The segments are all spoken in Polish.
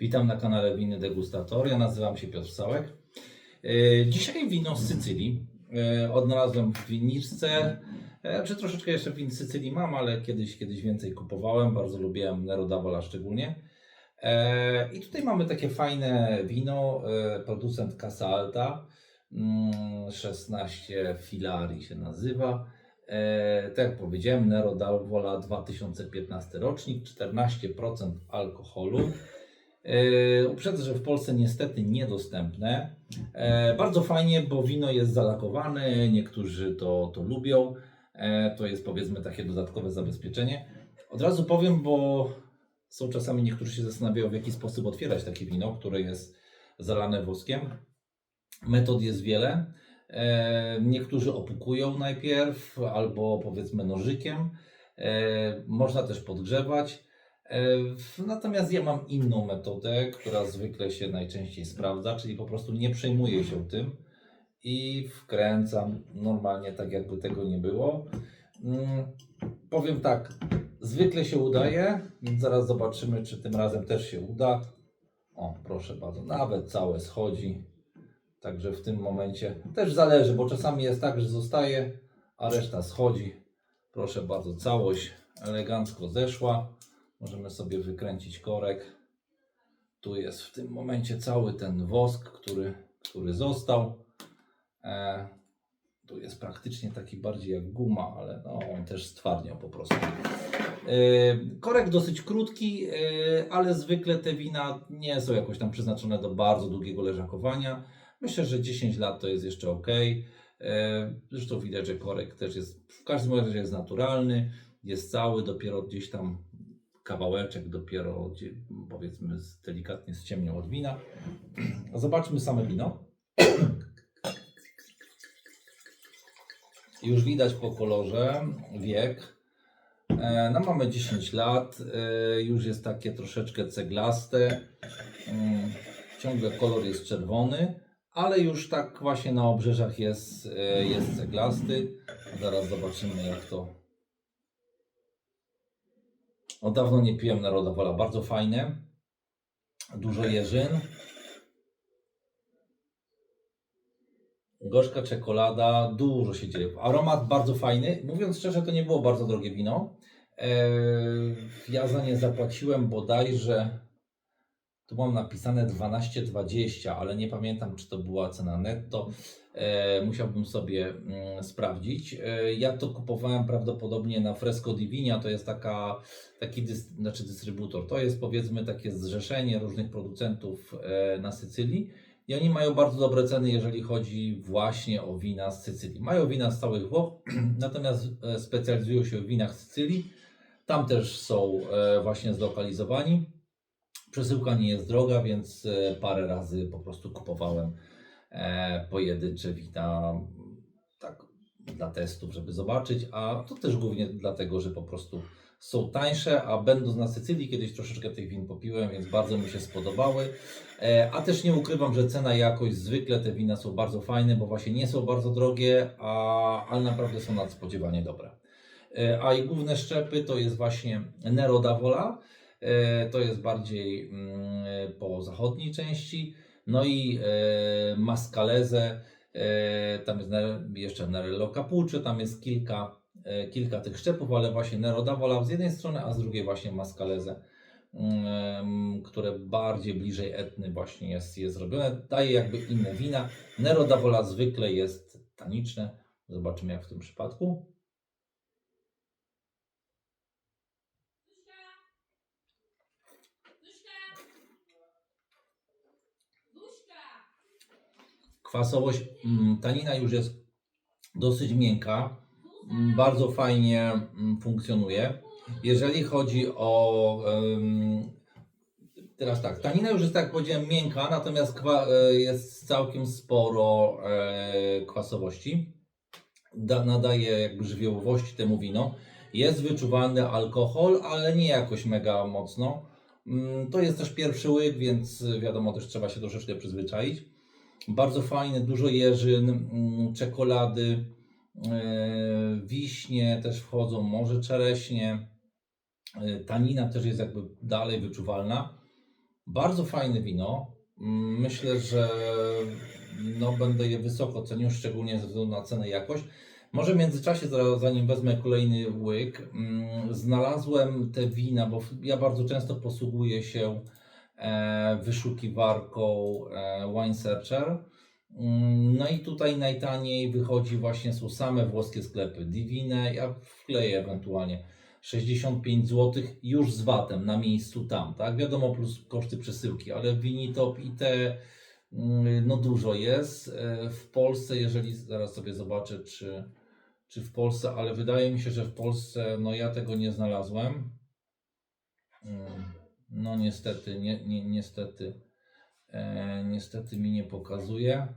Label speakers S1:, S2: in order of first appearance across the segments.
S1: Witam na kanale Winy Degustator. Ja nazywam się Piotr Sałek. E, Dzisiaj wino z Sycylii. E, Odnalazłem w winniczce. E, Czy troszeczkę jeszcze win z Sycylii mam, ale kiedyś, kiedyś więcej kupowałem. Bardzo lubiłem Nero d'Avola szczególnie. I tutaj mamy takie fajne wino. Producent Casa Alta. Mm, 16 Filari się nazywa. Tak jak powiedziałem, Nero d'Avola 2015 rocznik, 14% alkoholu. E, uprzedzę, że w Polsce niestety niedostępne. E, bardzo fajnie, bo wino jest zalakowane, niektórzy to, to lubią. E, to jest powiedzmy takie dodatkowe zabezpieczenie. Od razu powiem, bo są czasami niektórzy się zastanawiają, w jaki sposób otwierać takie wino, które jest zalane woskiem. Metod jest wiele. Niektórzy opukują najpierw, albo powiedzmy nożykiem. Można też podgrzewać. E, Natomiast ja mam inną metodę, która zwykle się najczęściej sprawdza, czyli po prostu nie przejmuję się tym i wkręcam normalnie tak, jakby tego nie było. Mm, Powiem tak, zwykle się udaje, zaraz zobaczymy, czy tym razem też się uda. O, proszę bardzo, nawet całe schodzi. Także w tym momencie też zależy, bo czasami jest tak, że zostaje, a reszta schodzi. Proszę bardzo, całość elegancko zeszła. Możemy sobie wykręcić korek. Tu jest w tym momencie cały ten wosk, który, który został. E, tu jest praktycznie taki bardziej jak guma, ale no, on też stwardniał po prostu. E, korek dosyć krótki, e, ale zwykle te wina nie są jakoś tam przeznaczone do bardzo długiego leżakowania. Myślę, że 10 lat to jest jeszcze ok. E, Zresztą widać, że korek też jest, w każdym razie jest naturalny, jest cały, dopiero gdzieś tam kawałeczek dopiero powiedzmy delikatnie ściemniał od wina. Zobaczmy same wino. Już widać po kolorze wiek. E, No mamy 10 lat, e, już jest takie troszeczkę ceglaste. Mm, Ciągle kolor jest czerwony, ale już tak właśnie na obrzeżach jest, e, jest ceglasty. Zaraz zobaczymy jak to no dawno nie piłem Naroda Wola, bardzo fajne. Dużo jeżyn. Gorzka czekolada, dużo się dzieje. Aromat bardzo fajny. Mówiąc szczerze, to nie było bardzo drogie wino. Eee, ja za nie zapłaciłem bodajże, tu mam napisane 12,20, ale nie pamiętam, czy to była cena netto. E, musiałbym sobie mm, sprawdzić. E, ja to kupowałem prawdopodobnie na Fresco Divina, to jest taka, taki dys, znaczy dystrybutor. To jest powiedzmy takie zrzeszenie różnych producentów e, na Sycylii. I oni mają bardzo dobre ceny, jeżeli chodzi właśnie o wina z Sycylii. Mają wina z całych Włoch, natomiast e, specjalizują się w winach z Sycylii. Tam też są e, właśnie zlokalizowani. Przesyłka nie jest droga, więc e, parę razy po prostu kupowałem e, pojedyncze wina tak dla testów, żeby zobaczyć, a to też głównie dlatego, że po prostu są tańsze, a będąc na Sycylii kiedyś troszeczkę tych win popiłem, więc bardzo mi się spodobały. E, a też nie ukrywam, że cena i jakość zwykle te wina są bardzo fajne, bo właśnie nie są bardzo drogie, a, ale naprawdę są nadspodziewanie dobre. A i główne szczepy to jest właśnie Nero d'Avola, to jest bardziej mm, po zachodniej części, no i e, Mascalese, e, tam jest jeszcze Nerello Capuccio, tam jest kilka, e, kilka tych szczepów, ale właśnie Nero d'Avola z jednej strony, a z drugiej właśnie Mascalese, mm, które bardziej bliżej etny właśnie jest, jest zrobione, daje jakby inne wina. Nero d'Avola zwykle jest taniczne, zobaczymy jak w tym przypadku. Kwasowość, mm, tanina już jest dosyć miękka, mm, bardzo fajnie mm, funkcjonuje. Jeżeli chodzi o. teraz tak, tanina już jest, tak jak powiedziałem, miękka, natomiast e, jest całkiem sporo e, kwasowości. Da, nadaje jakby żywiołowości temu wino. Jest wyczuwalny alkohol, ale nie jakoś mega mocno. To jest też pierwszy łyk, więc wiadomo, też trzeba się troszeczkę przyzwyczaić. Bardzo fajne, dużo jeżyn, mm, czekolady, e, wiśnie też wchodzą, może czereśnie. E, Tanina też jest jakby dalej wyczuwalna. Bardzo fajne wino. Mm, Myślę, że no, będę je wysoko cenił, szczególnie ze względu na cenę jakość. Może w międzyczasie, zanim wezmę kolejny łyk, mm, znalazłem te wina, bo ja bardzo często posługuję się wyszukiwarką e, Wine Searcher. Mm, No i tutaj najtaniej wychodzi właśnie są same włoskie sklepy. Divine, ja wkleję ewentualnie 65 zł już z VAT-em na miejscu tam, tak? Wiadomo, plus koszty przesyłki, ale Winitop i te mm, no dużo jest. E, W Polsce, jeżeli zaraz sobie zobaczę, czy, czy w Polsce, ale wydaje mi się, że w Polsce, no ja tego nie znalazłem. Mm, No niestety, nie, nie, niestety, e, niestety mi nie pokazuje.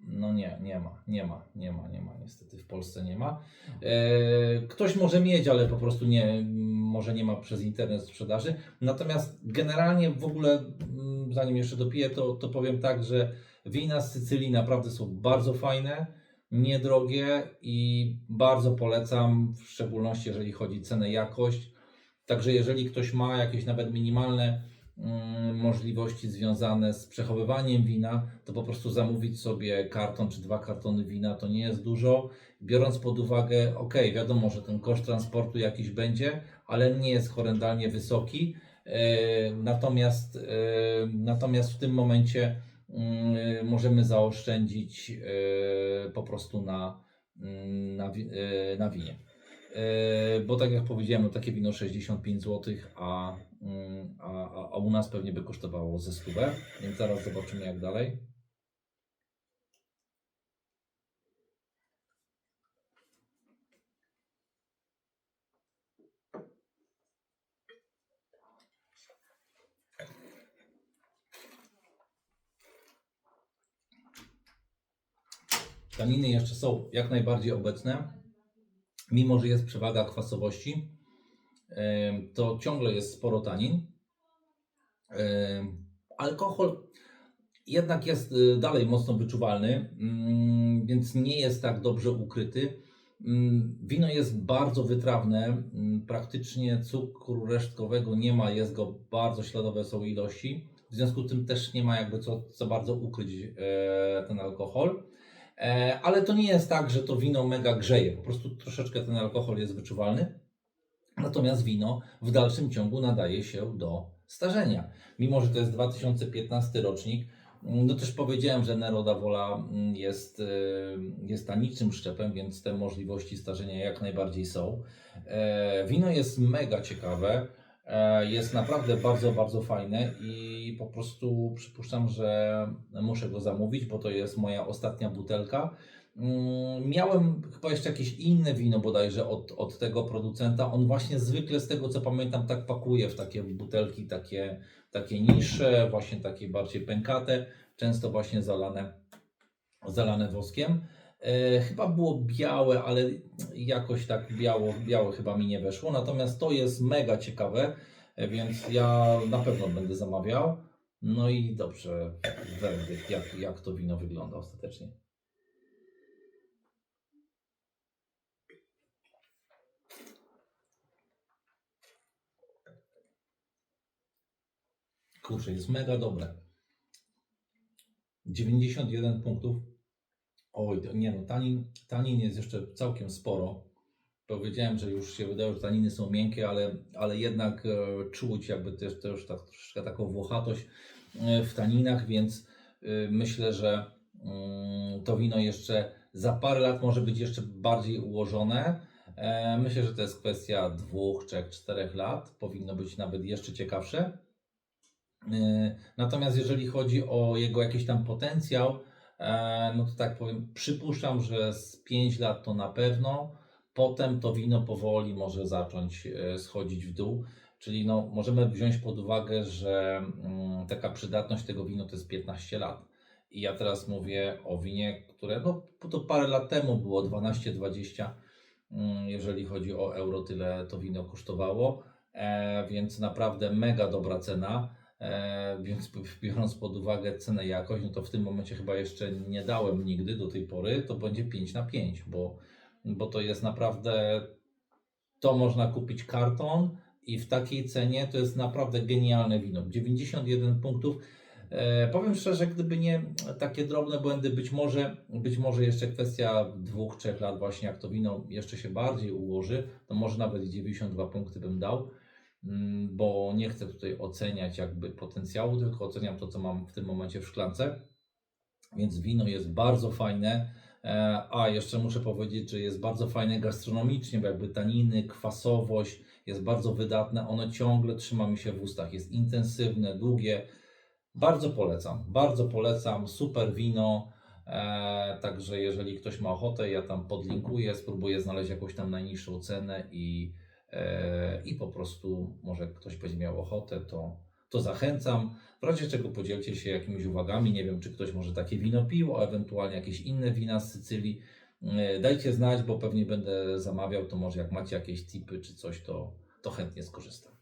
S1: No nie, nie ma, nie ma, nie ma, nie ma, niestety w Polsce nie ma. E, ktoś może mieć, ale po prostu nie, może nie ma przez internet sprzedaży. Natomiast generalnie w ogóle, mm, zanim jeszcze dopiję, to, to powiem tak, że wina z Sycylii naprawdę są bardzo fajne, niedrogie i bardzo polecam, w szczególności jeżeli chodzi o cenę, jakość. Także jeżeli ktoś ma jakieś nawet minimalne mm, możliwości związane z przechowywaniem wina, to po prostu zamówić sobie karton czy dwa kartony wina to nie jest dużo. Biorąc pod uwagę, ok, wiadomo, że ten koszt transportu jakiś będzie, ale nie jest horrendalnie wysoki. E, natomiast, e, natomiast w tym momencie mm, możemy zaoszczędzić e, po prostu na, mm, na, na winie. E, Bo tak jak powiedziałem, no takie wino 65 zł, a, mm, a, a- a u nas pewnie by kosztowało ze stówę, więc zaraz zobaczymy jak dalej. Taniny jeszcze są jak najbardziej obecne, mimo że jest przewaga kwasowości, to ciągle jest sporo tanin. Alkohol jednak jest y, dalej mocno wyczuwalny, mm, więc nie jest tak dobrze ukryty. Mm, Wino jest bardzo wytrawne, mm, praktycznie cukru resztkowego nie ma, jest go bardzo śladowe są ilości. W związku z tym też nie ma jakby co, co bardzo ukryć e, ten alkohol. E, ale to nie jest tak, że to wino mega grzeje. Po prostu troszeczkę ten alkohol jest wyczuwalny. Natomiast wino w dalszym ciągu nadaje się do starzenia. Mimo, że to jest 2015 rocznik, mm, no też powiedziałem, że Neroda Wola mm, jest, y, jest tanicznym szczepem, więc te możliwości starzenia jak najbardziej są. E, Wino jest mega ciekawe. E, Jest naprawdę bardzo, bardzo fajne i po prostu przypuszczam, że muszę go zamówić, bo to jest moja ostatnia butelka. Mm, Miałem chyba jeszcze jakieś inne wino bodajże od, od tego producenta. On właśnie zwykle z tego co pamiętam tak pakuje w takie butelki takie, takie niższe, właśnie takie bardziej pękate, często właśnie zalane, zalane woskiem. E, chyba było białe, ale jakoś tak biało, białe chyba mi nie weszło. Natomiast to jest mega ciekawe, e, więc ja na pewno będę zamawiał. No i dobrze, werdykt, jak, jak to wino wygląda ostatecznie. Kurczę, jest mega dobre. 91 punktów. Oj, nie no, tanin, tanin jest jeszcze całkiem sporo. Powiedziałem, że już się wydaje, że taniny są miękkie, ale, ale jednak e, czuć jakby też, też tak, troszeczkę taką włochatość e, w taninach, więc e, myślę, że mm, to wino jeszcze za parę lat może być jeszcze bardziej ułożone. E, myślę, że to jest kwestia dwóch, trzech, czterech lat. Powinno być nawet jeszcze ciekawsze. E, Natomiast jeżeli chodzi o jego jakiś tam potencjał, no to tak powiem, przypuszczam, że z 5 lat to na pewno. Potem to wino powoli może zacząć e, schodzić w dół. Czyli no, możemy wziąć pod uwagę, że mm, taka przydatność tego wina to jest 15 lat. I ja teraz mówię o winie, które no, to parę lat temu było 12-20, mm, jeżeli chodzi o euro, tyle to wino kosztowało. E, więc naprawdę mega dobra cena. E, więc biorąc pod uwagę cenę jakość, no to w tym momencie chyba jeszcze nie dałem nigdy do tej pory, to będzie 5 na 5, bo, bo to jest naprawdę, to można kupić karton, i w takiej cenie to jest naprawdę genialne wino. 91 punktów. E, powiem szczerze, gdyby nie takie drobne błędy, być może, być może jeszcze kwestia dwóch, trzech lat właśnie jak to wino jeszcze się bardziej ułoży, to może nawet i 92 punkty bym dał, bo nie chcę tutaj oceniać jakby potencjału, tylko oceniam to, co mam w tym momencie w szklance. Więc wino jest bardzo fajne. E, A jeszcze muszę powiedzieć, że jest bardzo fajne gastronomicznie, bo jakby taniny, kwasowość jest bardzo wydatne. Ono ciągle trzyma mi się w ustach. Jest intensywne, długie. Bardzo polecam. Bardzo polecam. Super wino. E, także jeżeli ktoś ma ochotę, ja tam podlinkuję, spróbuję znaleźć jakąś tam najniższą cenę i, E, i po prostu może ktoś będzie miał ochotę, to, to zachęcam. W razie czego podzielcie się jakimiś uwagami. Nie wiem, czy ktoś może takie wino pił, a ewentualnie jakieś inne wina z Sycylii. E, dajcie znać, bo pewnie będę zamawiał, to może jak macie jakieś tipy czy coś, to, to chętnie skorzystam.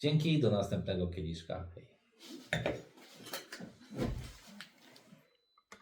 S1: Dzięki, do następnego kieliszka. Hej.